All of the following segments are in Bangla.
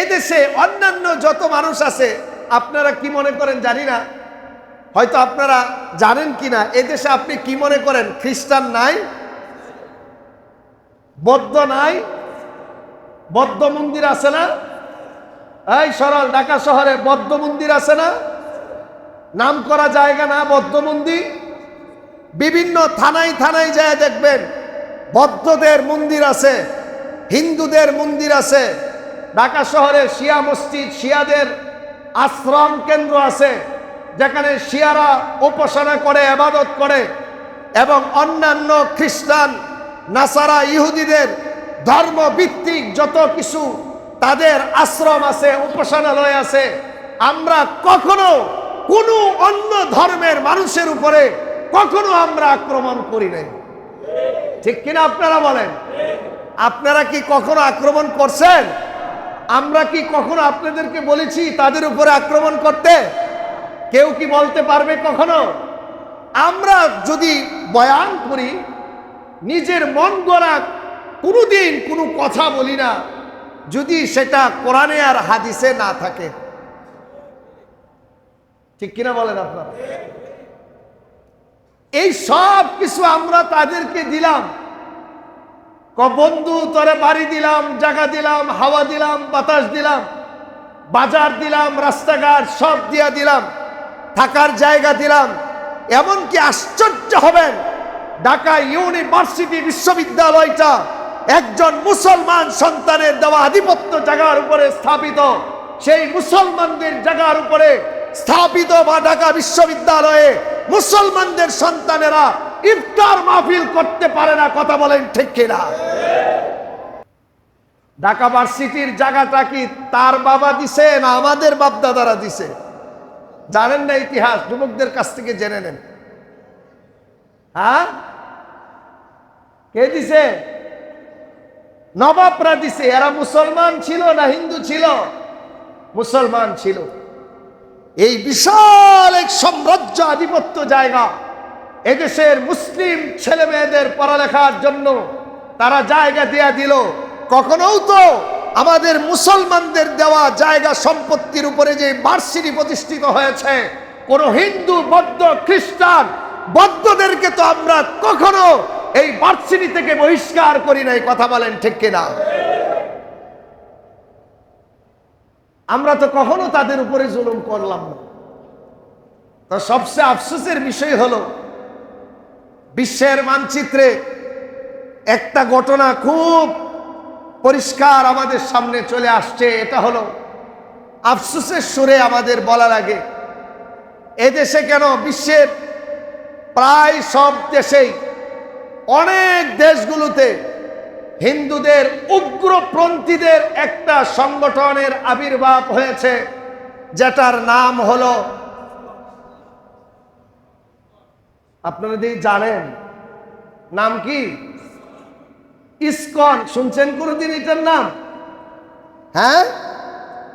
এদেশে অন্যান্য যত মানুষ আছে, আপনারা কি মনে করেন জানি না। হয়তো আপনারা জানেন কি না, এদেশে আপনি কি মনে করেন? খ্রিস্টান নাই? বদ্ধ নাই? বদ্ধ মন্দির আছে না? এই সরল, ঢাকা শহরে বদ্ধ মন্দির আছে না? নাম করা জায়গা না বদ্ধ মন্দির? বিভিন্ন থানায় থানায় যায় দেখবেন, বদ্ধদের মন্দির আছে, হিন্দুদের মন্দির আছে ঢাকা শহরে শিয়া মসজিদ, শিয়াদের আশ্রম কেন্দ্র আছে, যেখানে শিয়ারা উপাসনা করে, আবাদত করে এবং অন্যান্য খ্রিস্টান, নাসারা, ইহুদিদের ধর্মভিত্তিক যত কিছু তাদের আশ্রম আছে, উপাসনালয় আছে, আমরা কখনো কোনো অন্য ধর্মের মানুষের উপরে কখনো আমরা আক্রমণ করি নাই। ঠিক কিনা আপনারা বলেন? আপনারা কি কখনো আক্রমণ করছেন? আমরা কি কখনো আপনাদেরকে বলেছি তাদের উপরে আক্রমণ করতে? কেউ কি বলতে পারবে কখনো? আমরা যদি বয়ান করি, নিজের মন গড়া কোনোদিন কোনো কথা বলি না, যদি সেটা কোরআনে আর হাদিসে না থাকে। ঠিক কিনা বলেন আপনারা? এই সব কিছু আমরা তাদেরকে দিলাম। বন্ধু, তোরে বাড়ি দিলাম, জায়গা দিলাম, হাওয়া দিলাম, বাতাস দিলাম, বাজার দিলাম, রাস্তাঘাট সব দিয়া দিলাম, থাকার জায়গা দিলাম, এমনকি আশ্চর্য হবেন, ঢাকা ইউনিভার্সিটি বিশ্ববিদ্যালয়টা একজন মুসলমান সন্তানের দেওয়া আধিপত্য জায়গার উপরে স্থাপিত, সেই মুসলমানদের জায়গার উপরে স্থাপিত বা ঢাকা বিশ্ববিদ্যালয়ে মুসলমানদের সন্তানেরা ইফতার মাহফিল করতে পারে না, কথা বলেন ঠিক কিনা? ঢাকা ভার্সিটির জায়গাটা কি তার বাবা দিছে না আমাদের বাপ দাদারা দিছে? জানেন না ইতিহাস? যুবকদের কাছ থেকে জেনে নেন। হ্যাঁ? কে দিছে? নবাবরা দিছে। এরা মুসলমান ছিল না হিন্দু ছিল? মুসলমান ছিল। এই বিশাল এক সাম্রাজ্য আধিপত্য জায়গা। এদেশের মুসলিম ছেলে মেয়েদের পড়ালেখার জন্য তারা জায়গা দেয়া দিল। কখনোও তো আমাদের মুসলমানদের দেওয়া জায়গা সম্পত্তির উপরে যে ভার্সিটি প্রতিষ্ঠিত হয়েছে, কোন হিন্দু, বৌদ্ধ, খ্রিস্টান, বৌদ্ধদেরকে তো আমরা কখনো এই ভার্সিটি থেকে বহিষ্কার করি নাই, কথা বলেন ঠিক কিনা? আমরা তো কখনো তাদের উপরে জুলুম করলাম না। তো সবচেয়ে আফসোসের বিষয় হলো বিশ্বের মানচিত্রে একটা ঘটনা খুব পরিষ্কার আমাদের সামনে চলে আসছে, এটা হলো আফসোসের সুরে আমাদের বলা লাগে এদেশে কেন বিশ্বের প্রায় সব দেশেই অনেক দেশগুলোতে হিন্দুদের উগ্রপন্থীদের একটা সংগঠনের আবির্ভাব হয়েছে, যেটার নাম হলো আপনারা যদি জানেন, নাম কি? ইস্কন, শুনছেন কোনদিন এটার নাম? হ্যাঁ?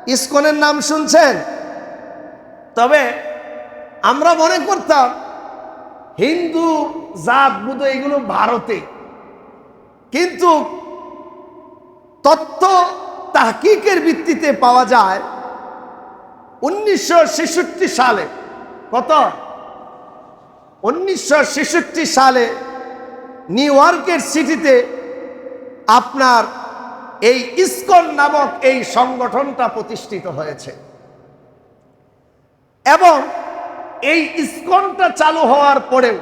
ইস্কনের নাম শুনছেন? তবে আমরা মনে করতাম, হিন্দু, জাত, বুধ এগুলো ভারতে। কিন্তু তথ্য তাহকিকের ভিত্তিতে পাওয়া যায় উনিশশো ছেষট্টি সালে। কত? উনিশশো ছেষট্টি সালে নিউ ইয়র্কের সিটিতে আপনার এই ইসকন নামক এই সংগঠনটা প্রতিষ্ঠিত হয়েছে। এবং এই ইসকনটা চালু হওয়ার পরেও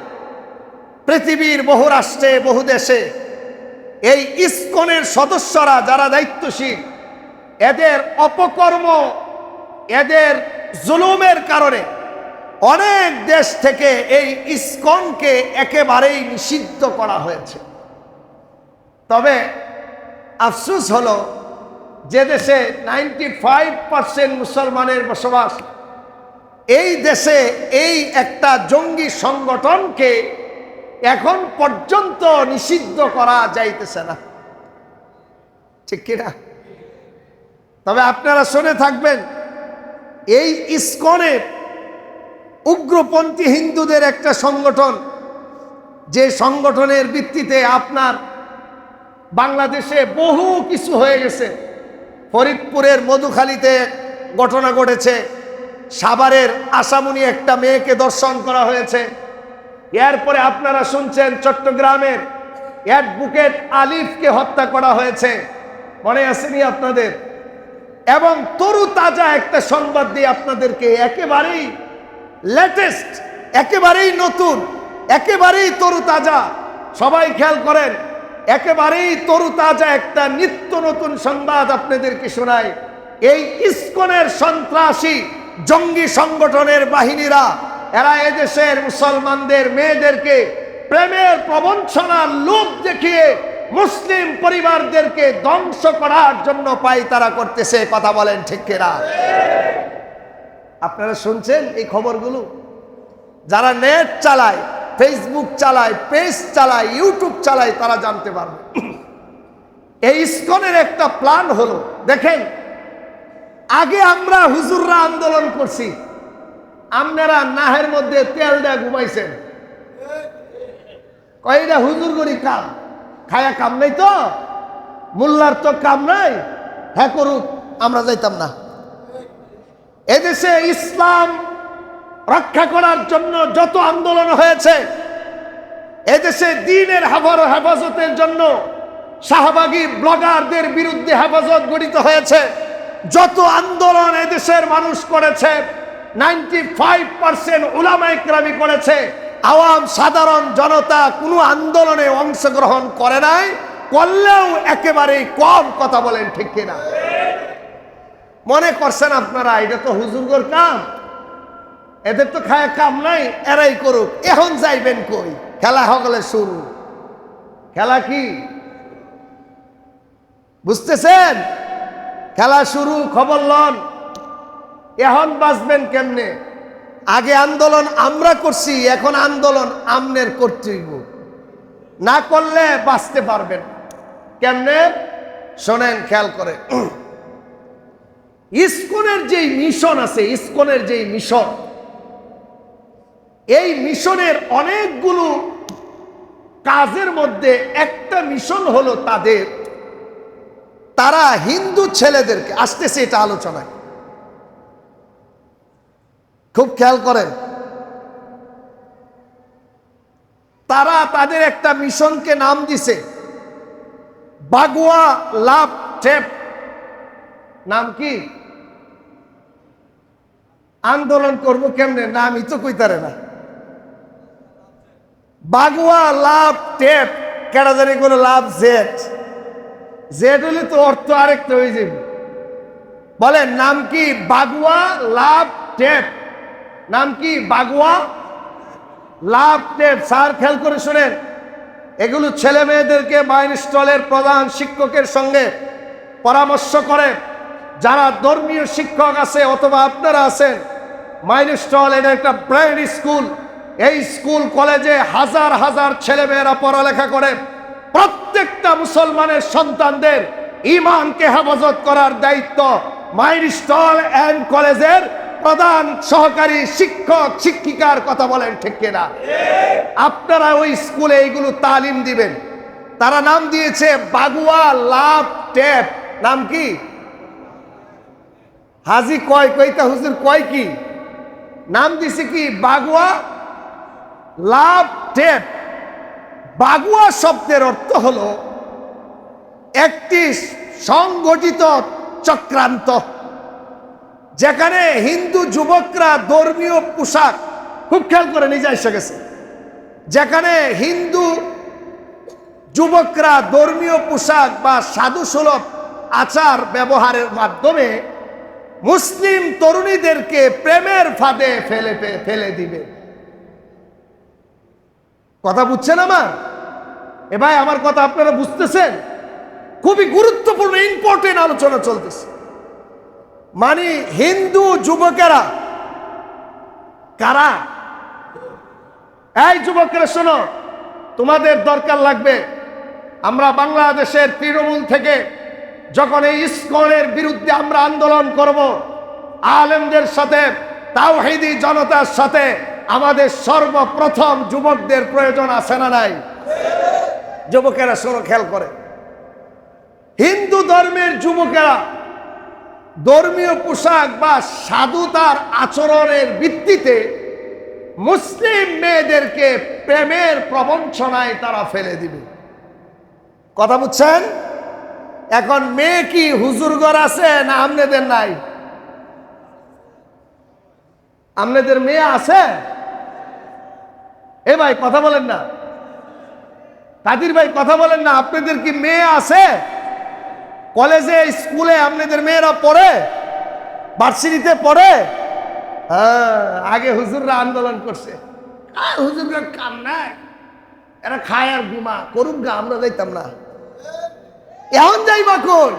পৃথিবীর বহু রাষ্ট্রে, বহু দেশে এই ইসকনের সদস্যরা যারা দায়িত্বশীল, এদের অপকর্ম, এদের জুলুমের কারণে অনেক দেশ থেকে এই ইসকনকে একেবারেই নিষিদ্ধ করা হয়েছে। তবে আফসুস হলো যে দেশে নাইনটি ফাইভ পার্সেন্ট মুসলমানের বসবাস, এই দেশে এই একটা জঙ্গি সংগঠনকে এখন পর্যন্ত নিষিদ্ধ করা যাইতেছে না। ঠিক কিনা তবে আপনারা শুনে থাকবেন, এই ইস্কনের উগ্রপন্থী হিন্দুদের একটা সংগঠন, যে সংগঠনের ভিত্তিতে আপনার বাংলাদেশে বহু কিছু হয়ে গেছে। ফরিদপুরের মধুখালীতে ঘটনা ঘটেছে, সাভারের আসামনি একটা মেয়েকে দর্শন করা হয়েছে। এরপরে আপনারা শুনছেন চট্টগ্রামের অ্যাডভোকেট আলিফকে হত্যা করা হয়েছে। মনে আসেনি আপনাদের? এবং তরু তাজা একটা সংবাদ দিয়ে আপনাদেরকে একেবারেই লেটেস্ট একেবারেই নতুন, একেবারেই তরু তাজা সবাই খেয়াল করেন, একেবারেই তরু তাজা একটা নিত্য নতুন সংবাদ আপনাদেরকে শোনায় এই ইস্কনের সন্ত্রাসী জঙ্গি সংগঠনের বাহিনীরা, এরা এদেশের মুসলমানদের মেয়েদেরকে প্রেমের প্রবঞ্চনার লোভ দেখিয়ে মুসলিম পরিবারদেরকে ধ্বংস করার জন্য পাই তারা করতেছে, কথা বলেন ঠিক কিনা? আপনারা শুনছেন এই খবরগুলো? যারা নেট চালায় ফেসবুক চালায় পেজ চালায় ইউটিউব চালায়, তারা জানতে পারবে। এই ইস্কনের একটা প্ল্যান হলো, দেখেন, আগে আমরা হুজুররা আন্দোলন করছি। আপনারা নাহের মধ্যে তেল দেয়া ঘুমাইছেন। কয়টা হুজুর করি কাম? খায়া কাম নাই তো? মোল্লার তো কাম নাই? হ্যাঁ করুক, আমরা যাইতাম না। এদেশে ইসলাম রক্ষা করার জন্য যত আন্দোলন হয়েছে, এদেশে দিনের হাফার হেফাজতের জন্য শাহবাগী ব্লগারদের বিরুদ্ধে হেফাজত গঠিত হয়েছে। যত আন্দোলন এদেশের মানুষ করেছে, নাইনটি ফাইভ পার্সেন্ট উলামাইক্রামি করেছে, আওয়াম সাধারণ জনতা কোনো আন্দোলনে অংশগ্রহণ করে নাই, করলেও একেবারেই কম কথা বলেন ঠিক কিনা। মনে করছেন আপনারা, এটা তো হুজুরগর কাম। এদের তো খায় কাম নাই, এরাই করুক। এখন যাইবেন কই? খেলা হগলে শুরু। খেলা কি? বুঝতেছেন? খেলা শুরু, খবর লন। এখন বাঁচবেন কেমনে? আগে আন্দোলন আমরা করছি, এখন আন্দোলন আমনের কর্তৃত্ব না করলে বাঁচতে পারবেন। কেমনে? শোনেন, খেয়াল করে। ইস্কনের যেই মিশন আছে, ইস্কনের যেই মিশন, এই মিশনের অনেকগুলো কাজের মধ্যে একটা মিশন হলো তাদের, তারা হিন্দু ছেলেদেরকে, আসতেছে এটা আলোচনায়। খুব খেয়াল করেন, তারা তাদের একটা মিশনকে নাম দিছে, বাগুয়া লাভ টেপ নাম কি? আন্দোলন করব কেমনে? নামই তো কইতারে না। বাগুয়া লাভ টেপ জানি কোনো লাভ জেট জেট হলে তো অর্থ আরেকটা হয়ে যাবে বলেন, নাম কি? বাগুয়া লাভ টেপ। নাম কি? বাগুয়া লাভ টেপ। স্যার, খেয়াল করে শুনেন। এগুলো ছেলে মেয়েদেরকে মাইন স্টলের প্রধান শিক্ষকের সঙ্গে পরামর্শ করে। যারা ধর্মীয় শিক্ষক আছে অথবা আপনারা আছেন মাইন স্টল এটা একটা ব্র্যান্ড স্কুল, এই স্কুল কলেজে হাজার হাজার ছেলেমেয়েরা পড়ালেখা করে। প্রত্যেকটা মুসলমানের সন্তানদের ইমানকে হেফাজত করার দায়িত্ব মাইন স্টল অ্যান্ড কলেজের প্রধান সহকারী শিক্ষক, শিক্ষিকার কথা বলেন ঠিক কিনা? আপনারা ওই স্কুলে এইগুলো তালিম দিবেন। তারা নাম দিয়েছে বাগুয়া লাভ টেপ। নাম কি? হাজি কয়, কইতা হুজুর কয় কি? নাম দিছে কি? বাগুয়া লাভ টেপ। বাগুয়া শব্দের অর্থ হলো একটি সংগঠিত চক্রান্ত, যেখানে হিন্দু যুবকরা ধর্মীয় পোশাক, খুব খেয়াল করে নিজে এসে গেছে, যেখানে হিন্দু যুবকরা ধর্মীয় পোশাক বা সাধু সুলভ আচার ব্যবহারের মাধ্যমে মুসলিম তরুণীদেরকে প্রেমের ফাঁদে ফেলে ফেলে দিবে। কথা বুঝছেন আমার? এ ভাই, আমার কথা আপনারা বুঝতেছেন? খুবই গুরুত্বপূর্ণ ইম্পর্টেন্ট আলোচনা চলতেছে। মানে হিন্দু যুবকেরা, কারা? এই যুবকেরা, শোনো, তোমাদের দরকার লাগবে, আমরা বাংলাদেশের তৃণমূল থেকে যখন এই ইস্কনের বিরুদ্ধে আমরা আন্দোলন করব, আলেমদের সাথে, তাওহিদি জনতার সাথে, আমাদের সর্বপ্রথম যুবকদের প্রয়োজন আছে না নাই? যুবকেরা শোনো, খেয়াল করে। হিন্দু ধর্মের যুবকেরা ধর্মীয় পোশাক বা সাধুতার আচরণের ভিত্তিতে মুসলিম মেয়েদেরকে প্রেমের প্রবঞ্চনায় তারা ফেলে দিবে। কথা বুঝছেন? এখন মেয়ে কি হুজুরগর আছে না আমনেদের নাই? আমনেদের মেয়ে আছে? এ ভাই, কথা বলেন না। কাদির ভাই, কথা বলেন না, আপনাদের কি মেয়ে আছে? কলেজে, স্কুলে আপনাদের মেয়েরা পড়ে? ভার্সিটিতে পড়ে? হ্যাঁ আগে হুজুররা আন্দোলন করছে। হুজুররা কাম নাই এরা খায় আর ঘুমা করুক গা, আমরা যাইতাম না। এখন যাইবা কোন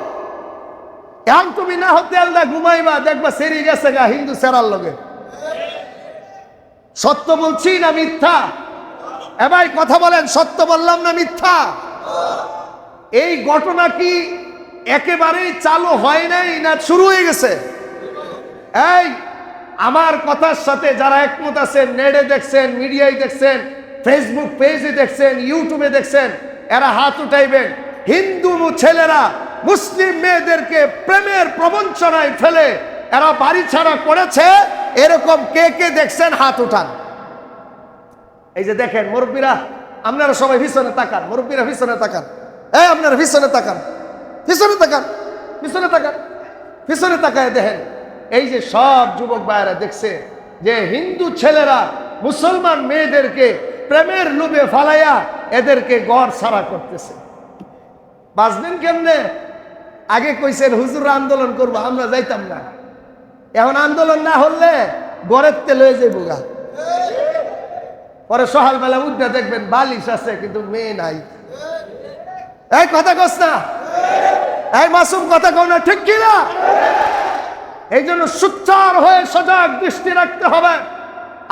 এখন তুমি না হতে আলদা ঘুমাইবা, দেখবা সেরি গেছে গা হিন্দু সেরার লগে। সত্য বলছি না মিথ্যা? এ ভাই, কথা বলেন, সত্য বললাম না মিথ্যা? এই ঘটনা কি একেবারেই চালু হয় নাই না শুরু হয়ে গেছে? এই, আমার কথার সাথে যারা একমত আছেন, নেটে দেখছেন, মিডিয়ায় দেখছেন ফেসবুক পেজে দেখছেন ইউটিউবে দেখছেন, এরা হাত উঠাইবেন। হিন্দু ছেলেরা, মুসলিম মেয়েদেরকে প্রেমের প্রবঞ্চনায় ফেলে এরা বাড়ি ছাড়া করেছে, এরকম কে কে দেখছেন, হাত উঠান। এই যে দেখেন, মুরব্বীরা, আপনারা সবাই পিছনে তাকান, মুরব্বীরা পিছনে তাকান। এই আপনারা পিছনে তাকান পিছনে তাকান পিছনে তাকান, পিছনে তাকায় দেখেন। এই যে সব যুবক ভাইয়েরা দেখছে যে হিন্দু ছেলেরা, মুসলমান মেয়েদেরকে প্রেমের লোভে ফালাইয়া এদেরকে গড় সারা করতেছে। বাঁচবেন কেমনে? আগে কইছেন হুজুর আন্দোলন করব, আমরা যাইতাম না। এখন আন্দোলন না হলে গড়ের তেল হয়ে যাইব গা। পরে সকালবেলা উঠে দেখবেন বালিশ আছে, কিন্তু মেয়ে নাই। এই, কথা কস না। এই, মাসুম, কথা কও না, ঠিক কিনা এই জন্য সুচ্চার হয়ে সজাগ দৃষ্টি রাখতে হবে।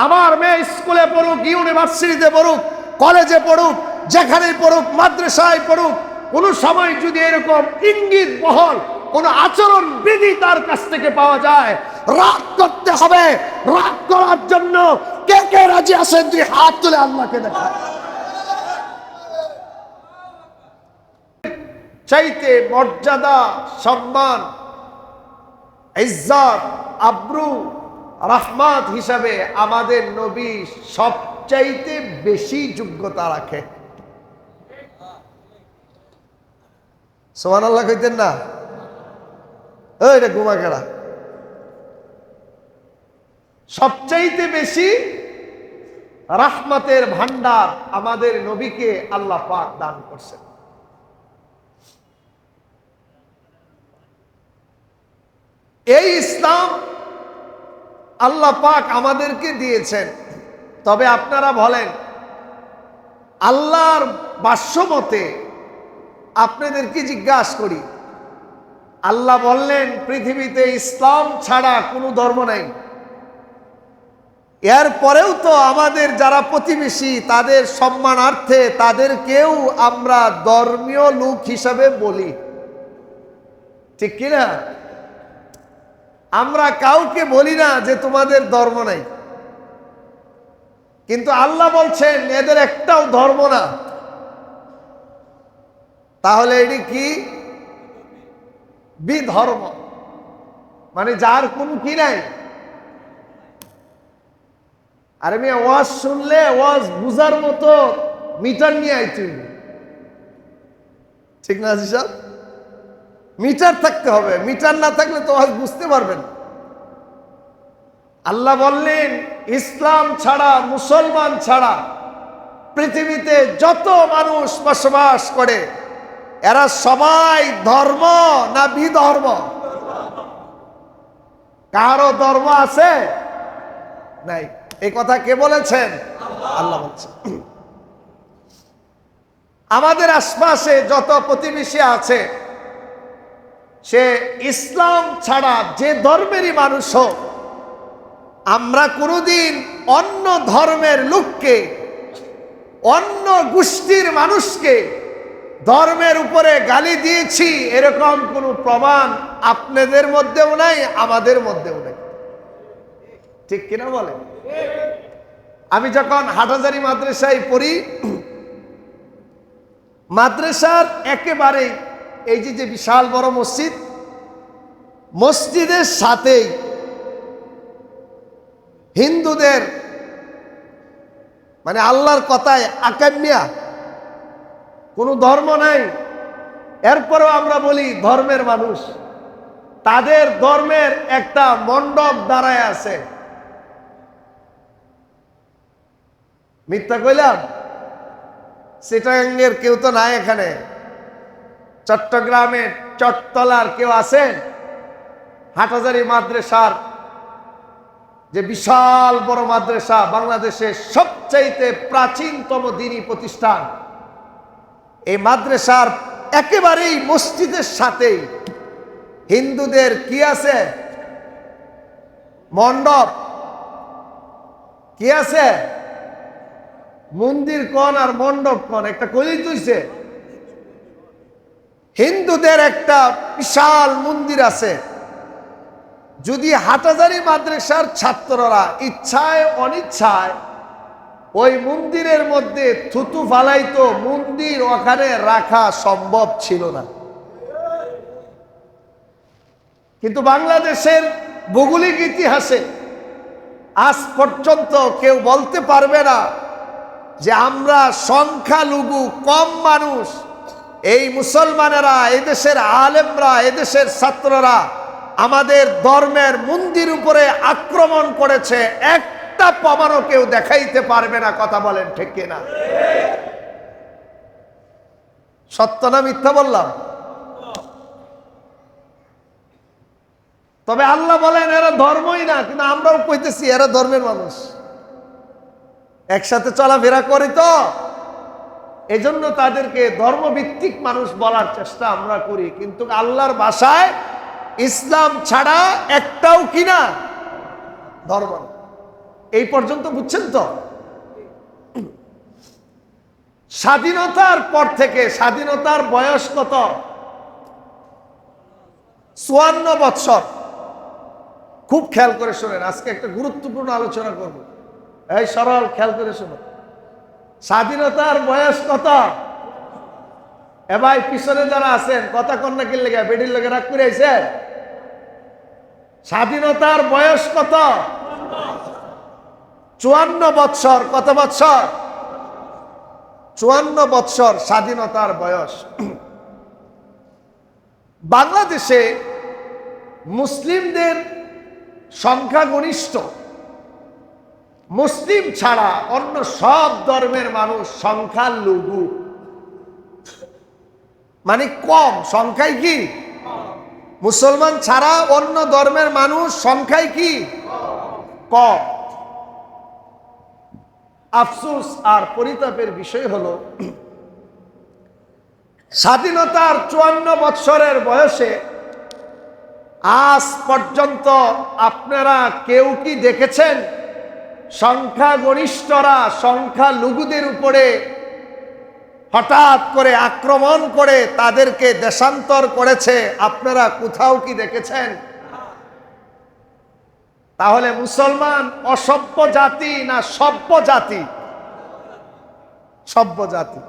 আমার মেয়ে স্কুলে পড়ুক, ইউনিভার্সিটিতে পড়ুক, কলেজে পড়ুক, যেখানেই পড়ুক, মাদ্রাসায় পড়ুক কোনো সময় যদি এরকম ইঙ্গিত, বহল, কোন আচরণ বিধি তার কাছ থেকে পাওয়া যায়, রাগ করতে হবে। রাগ করার জন্য কে কে রাজি আছেন তুই হাত তুলে আল্লাহকে দেখা চাইতে মর্যাদা, সম্মান, ইজ্জত, আব্রু, রহমত হিসাবে আমাদের নবী সবচাইতে বেশি যোগ্যতা রাখে। সোমান আল্লাহ কইতেন না? রে ঘুমা কেড়া সবচাইতে বেশি রাহমাতের ভান্ডার আমাদের নবীকে আল্লাহ পাক দান করছেন। এই ইসলাম আল্লাহ পাক আমাদেরকে দিয়েছেন। তবে আপনারা বলেন, আল্লাহর বাস্যমতে আপনাদেরকে জিজ্ঞাসা করি, আল্লাহ বললেন, পৃথিবীতে ইসলাম ছাড়া কোনো ধর্ম নাই। এরপরেও তো আমাদের যারা প্রতিবেশী, তাদের সম্মানার্থে তাদেরকেও আমরা ধর্মীয় লোক হিসাবে বলি। ঠিক কিনা আমরা কাউকে বলি না যে তোমাদের ধর্ম নাই। কিন্তু আল্লাহ বলছেন, এদের একটাও ধর্ম না। তাহলে এটি কি? বিধর্ম। মানে যার কোন কি নাই। আরে মেয়ে, ওয়াজ শুনলে, ওয়াজ বুঝার মতো মিটার নিয়ে আইতুই ঠিক না হিসাব মিটার থাকতে হবে। মিটার না থাকলে তো আজ বুঝতে পারবেন আল্লাহ বললেন, ইসলাম ছাড়া, মুসলমান ছাড়া পৃথিবীতে যত মানুষ বসবাস করে এরা সবাই ধর্ম না বিধর্ম? কারও ধর্ম আছে? নাই। এই কথা কে বলেছেন? আল্লাহ বলছেন। আমাদের আশপাশে যত প্রতিবেশী আছে, সে ইসলাম ছাড়া যে ধর্মেরই মানুষ হোক, আমরা কোনোদিন অন্য ধর্মের লোককে, অন্য গোষ্ঠীর মানুষকে ধর্মের উপরে গালি দিয়েছি, এরকম কোনো প্রমাণ আপনাদের মধ্যেও নাই, আমাদের মধ্যেও নাই। ঠিক কিনা বলেন আমি যখন হাটাজারি মাদ্রাসায় পড়ি, মাদ্রাসার একেবারে এই যে যে বিশাল বড় মসজিদ, মসজিদের সাথেই হিন্দুদের মানে আল্লাহর কথায় আকাম্যা কোনো ধর্ম নাই। এরপরেও আমরা বলি ধর্মের মানুষ। তাদের ধর্মের একটা মণ্ডপ দাঁড়ায় আছে। মিথ্যা কইলাম? সিটাঙ্গের কেউ তো নাই এখানে। চট্টগ্রামের চট্টলার কেউ আছেন? হাটহাজারি মাদ্রাসার যে বিশাল বড় মাদ্রাসা বাংলাদেশের সবচাইতে প্রাচীনতম দিনী প্রতিষ্ঠান। মাদ্রাসার একেবারেই মসজিদের সাথেই। হিন্দুদের কি আছে? মণ্ডপ। কি আছে? মন্দির কন আর মণ্ডপ কন? একটা কলেই তুইছে হিন্দুদের একটা বিশাল মন্দির আছে। যদি হাটাজারি মাদ্রাসার ছাত্ররা ইচ্ছায়, অনিচ্ছায় ওই মন্দিরের মধ্যে থুতু ফালাইতো, মন্দির ওখানে রাখা সম্ভব ছিল না। কিন্তু বাংলাদেশের ভৌগোলিক ইতিহাসে আজ পর্যন্ত কেউ বলতে পারবে না যে আমরা সংখ্যালঘু, কম মানুষ, এই মুসলমানেরা এদেশের আলেমরা এদেশের ছাত্ররা আমাদের ধর্মের মন্দির উপরে আক্রমণ করেছে একটা প্রমাণও কেউ দেখাইতে পারবে না, কথা বলেন ঠিক কিনা? সত্য না মিথ্যা বললাম? তবে আল্লাহ বলেন, এরা ধর্মই না, কিন্তু আমরাও কইতেছি এরা ধর্মের মানুষ। একসাথে চলাফেরা করি তো। এজন্য তাদেরকে ধর্মভিত্তিক মানুষ বলার চেষ্টা আমরা করি, কিন্তু আল্লাহর ভাষায় ইসলাম ছাড়া একটাও কিনা ধর্ম না। এই পর্যন্ত বুঝছেন তো? স্বাধীনতার পর থেকে স্বাধীনতার বয়স কত? চুয়ান্ন বৎসর। খুব খেয়াল করে শোনেন, আজকে একটা গুরুত্বপূর্ণ আলোচনা করব। এই সরল, খেয়াল করে শোনো স্বাধীনতার বয়স কত? এ ভাই, পিছনে যারা আছেন, কথা কন্যা কিনলে লেগে বেডির লেগে রাগ করে আইছেন স্বাধীনতার বয়স কত? চুয়ান্ন বৎসর, কত বৎসর? চুয়ান্ন বৎসর স্বাধীনতার বয়স। বাংলাদেশে মুসলিমদের সংখ্যাগরিষ্ঠ। মুসলিম ছাড়া অন্য সব ধর্মের মানুষ সংখ্যালঘু। মানে কম সংখ্যায় কি? মুসলমান ছাড়া অন্য ধর্মের মানুষ সংখ্যায় কি? কম। আফসোস আর পরিতাপের বিষয় হলো, স্বাধীনতার চুয়ান্ন বৎসরের বয়সে আজ পর্যন্ত আপনারা কেউ কি দেখেছেন? সংখ্যাগরিষ্ঠরা সংখ্যালঘুদের উপরে হঠাৎ করে আক্রমণ করে তাদেরকে দেশান্তর করেছে, আপনারা কোথাও কি দেখেছেন? তাহলে মুসলমান অসভ্য জাতি না সভ্য জাতি? সভ্য জাতি।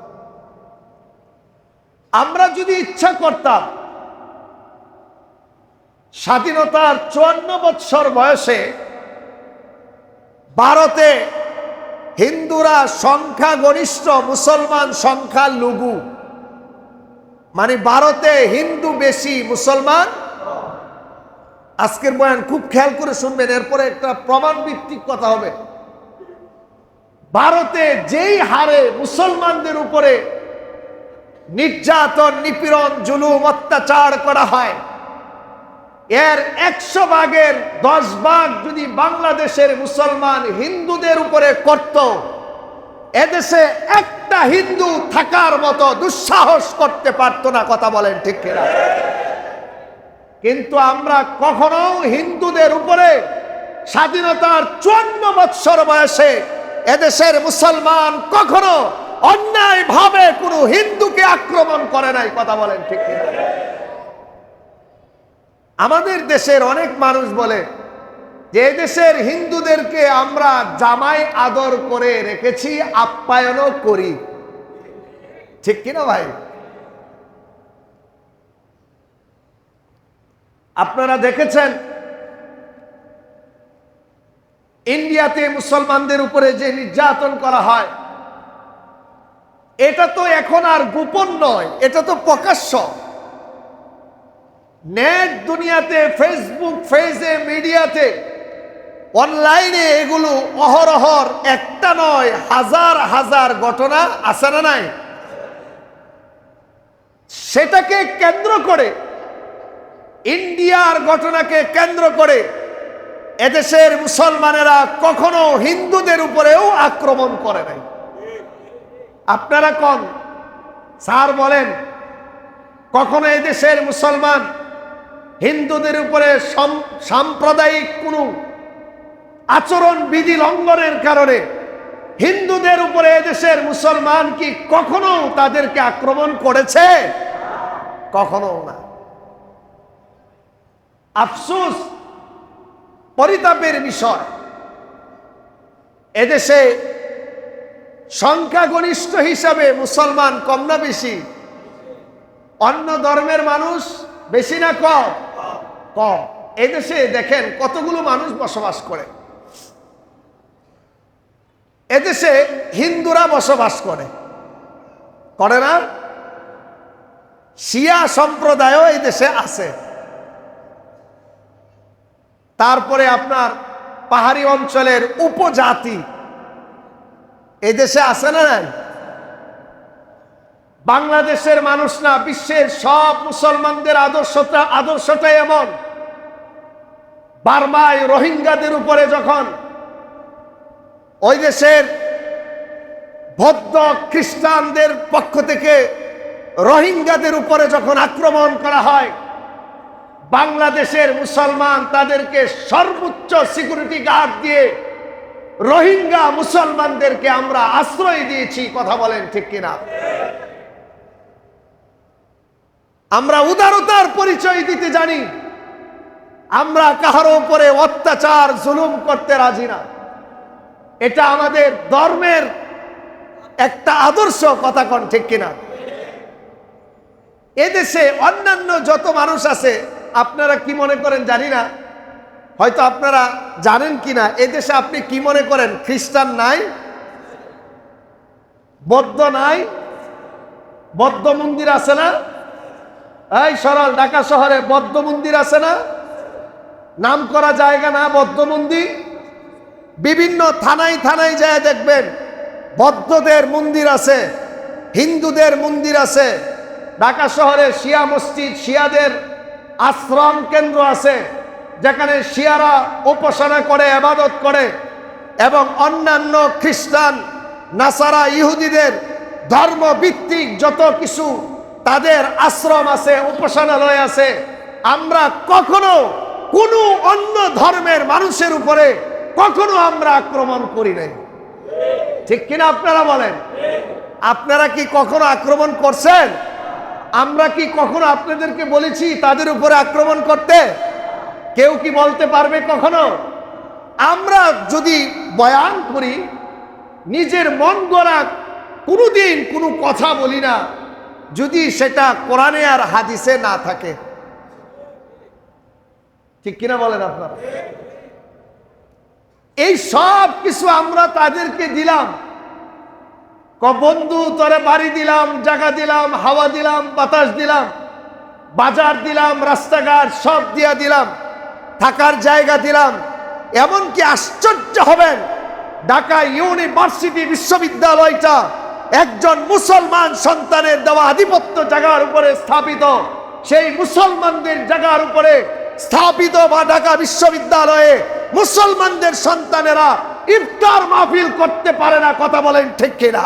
আমরা যদি ইচ্ছা করতাম স্বাধীনতার চুয়ান্ন বৎসর বয়সে ভারতে হিন্দুরা সংখ্যাগরিষ্ঠ মুসলমান সংখ্যা লঘু মানে ভারতে হিন্দু বেশি, মুসলমান আজকের বয়ান খুব খেয়াল করে শুনবেন, এরপরে একটা প্রমাণ ভিত্তিক কথা হবে। ভারতে যেই হারে মুসলমানদের উপরে নির্যাতন, নিপীড়ন, জুলুম, অত্যাচার করা হয়, এর একশো ভাগের দশ ভাগ যদি বাংলাদেশের মুসলমান হিন্দুদের উপরে করত, এদেশে একটা হিন্দু থাকার মতো দুঃসাহস করতে পারতো না, কথা বলেন ঠিক কিনা? কিন্তু আমরা কখনো হিন্দুদের উপরে স্বাধীনতার চুয়ান্ন বৎসর বয়সে এদেশের মুসলমান কখনো অন্যায় ভাবে কোনো হিন্দুকে আক্রমণ করে নাই, কথা বলেন ঠিক আমাদের দেশের অনেক মানুষ বলে যে দেশের হিন্দুদেরকে আমরা জামাই আদর করে রেখেছি, আপ্যায়নও করি। ঠিক কিনা ভাই? আপনারা দেখেছেন? ইন্ডিয়াতে মুসলমানদের উপরে যে নির্যাতন করা হয়, এটা তো এখন আর গোপন নয়, এটা তো প্রকাশ্য। নেট দুনিয়াতে, ফেসবুক ফেজে মিডিয়াতে, অনলাইনে এগুলো অহরহর একটা নয়, হাজার হাজার ঘটনা আছে না নাই? সেটাকে কেন্দ্র করে ইন্ডিয়ার ঘটনাকে কেন্দ্র করে এদেশের মুসলমানেরা কখনো হিন্দুদের উপরেও আক্রমণ করে নাই। আপনারা কন? স্যার বলেন, কখনো এদেশের মুসলমান হিন্দুদের উপরে সম- সাম্প্রদায়িক কোনো আচরণ বিধি লঙ্ঘনের কারণে হিন্দুদের উপরে এদেশের মুসলমান কি কখনো তাদেরকে আক্রমণ করেছে? কখনো না। আফসোস, পরিতাপের বিষয় এদেশে সংখ্যাগরিষ্ঠ হিসাবে মুসলমান কম না বেশি অন্য ধর্মের মানুষ বেশি না কম? কম। এদেশে দেখেন কতগুলো মানুষ বসবাস করে। এদেশে হিন্দুরা বসবাস করে। করে না? শিয়া সম্প্রদায়ও এই দেশে আছে। তারপরে আপনার পাহাড়ি অঞ্চলের উপজাতি। এদেশে আছে না নাই? বাংলাদেশের মানুষ না, বিশ্বের সব মুসলমানদের আদর্শটা আদর্শটা এমন। বার্মায় রোহিঙ্গাদের উপরে যখন ওই দেশের ভদ্র খ্রিস্টানদের পক্ষ থেকে রোহিঙ্গাদের উপরে যখন আক্রমণ করা হয় বাংলাদেশের মুসলমান তাদেরকে সর্বোচ্চ সিকিউরিটি গার্ড দিয়ে রোহিঙ্গা মুসলমানদেরকে আমরা আশ্রয় দিয়েছি, কথা বলেন ঠিক কিনা? আমরা উদারতার পরিচয় দিতে জানি, আমরা কাহার উপরে অত্যাচার, জুলুম করতে রাজি না। এটা আমাদের ধর্মের একটা আদর্শ, কথা কন ঠিক কিনা? এদেশে অন্যান্য যত মানুষ আছে আপনারা কি মনে করেন জানি না। হয়তো আপনারা জানেন কি না এদেশে আপনি কি মনে করেন? খ্রিস্টান নাই, বদ্ধ নাই, বদ্ধ মন্দির আছে না? এই সরল, ঢাকা শহরে বদ্ধ মন্দির আছে না? নাম করা জায়গা না, বদ্ধ মন্দির? বিভিন্ন থানায় থানায় যায় দেখবেন, বদ্ধদের মন্দির আছে, হিন্দুদের মন্দির আছে, ঢাকা শহরে শিয়া মসজিদ, শিয়াদের আশ্রম কেন্দ্র আছে, যেখানে শিয়ারা উপাসনা করে আবাদত করে, এবং অন্যান্য খ্রিস্টান, নাসারা, ইহুদিদের ধর্মভিত্তিক যত কিছু তাদের আশ্রম আছে, উপাসনালয় আছে, আমরা কখনো কোনো অন্য ধর্মের মানুষের উপরে কখনো আমরা আক্রমণ করি নাই। ঠিক কিনা আপনারা বলেন? আপনারা কি কখনো আক্রমণ করছেন? আমরা কি কখনো আপনাদেরকে বলেছি তাদের উপরে আক্রমণ করতে? কেউ কি বলতে পারবে কখনো? আমরা যদি বয়ান করি, নিজের মন গড়া কোনোদিন কোনো কথা বলি না, যদি সেটা কোরআনে আর হাদিসে না থাকে। ঠিক কিনা বলেন আপনারা? এই সব কিছু আমরা তাদেরকে দিলাম। বন্ধু, তোরে বাড়ি দিলাম, জায়গা দিলাম, হাওয়া দিলাম, বাতাস দিলাম, বাজার দিলাম, রাস্তাঘাট সব দিয়া দিলাম, থাকার জায়গা দিলাম। এমনকি আশ্চর্য হবেন, ঢাকা ইউনিভার্সিটি বিশ্ববিদ্যালয়টা একজন মুসলমান সন্তানের দেওয়া আধিপত্য জায়গার উপরে স্থাপিত। সেই মুসলমানদের জায়গার উপরে স্থাপিত বা ঢাকা বিশ্ববিদ্যালয়ে মুসলমানদের সন্তানেরা ইফতার মাহফিল করতে পারে না কথা বলেন ঠিক কিনা?